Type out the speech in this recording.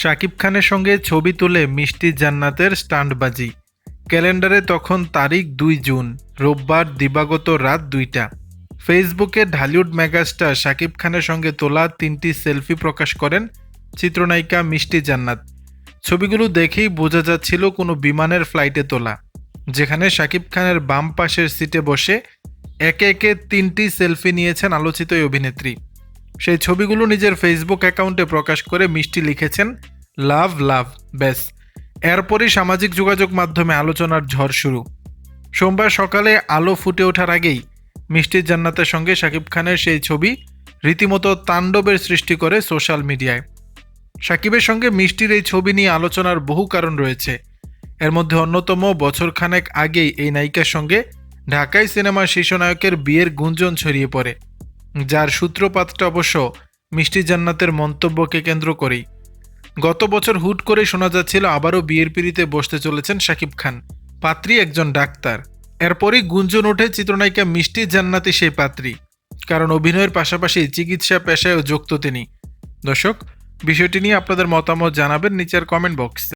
শাকিব খানের সঙ্গে ছবি তুলে মিষ্টি জান্নাতের স্টান্টবাজি। ক্যালেন্ডারে তখন তারিখ দুই জুন, রোববার দিবাগত রাত দুইটা। ফেসবুকে ঢালিউড মেগাস্টার শাকিব খানের সঙ্গে তোলা তিনটি সেলফি প্রকাশ করেন চিত্রনায়িকা মিষ্টি জান্নাত। ছবিগুলো দেখেই বোঝা যাচ্ছিল কোনো বিমানের ফ্লাইটে তোলা, যেখানে শাকিব খানের বাম পাশের সিটে বসে একে একে তিনটি সেলফি নিয়েছেন আলোচিত অভিনেত্রী। সেই ছবিগুলো নিজের ফেসবুক অ্যাকাউন্টে প্রকাশ করে মিষ্টি লিখেছেন, লাভ লাভ, ব্যাস। এরপরই সামাজিক যোগাযোগ মাধ্যমে আলোচনার ঝড় শুরু। সোমবার সকালে আলো ফুটে ওঠার আগেই মিষ্টি জান্নাতের সঙ্গে শাকিব খানের সেই ছবি রীতিমতো তাণ্ডবের সৃষ্টি করে সোশ্যাল মিডিয়ায়। সাকিবের সঙ্গে মিষ্টির এই ছবি নিয়ে আলোচনার বহু কারণ রয়েছে। এর মধ্যে অন্যতম বছরখানেক আগেই এই নায়িকার সঙ্গে ঢাকাই সিনেমার শীর্ষনায়কের বিয়ের গুঞ্জন ছড়িয়ে পড়ে। যার সূত্রপাতটা অবশ্য মিষ্টি জান্নাতের মন্তব্যকে কেন্দ্র করেই। গত বছর হুট করে শোনা যাচ্ছিল আবারও বিয়ের পিড়িতে বসতে চলেছেন শাকিব খান, পাত্রী একজন ডাক্তার। এরপরই গুঞ্জন ওঠে চিত্রনায়িকা মিষ্টি জান্নাতি সেই পাত্রী, কারণ অভিনয়ের পাশাপাশি চিকিৎসা পেশায়ও যুক্ত তিনি। দর্শক, বিষয়টি নিয়ে আপনাদের মতামত জানাবেন নিচের কমেন্ট বক্সে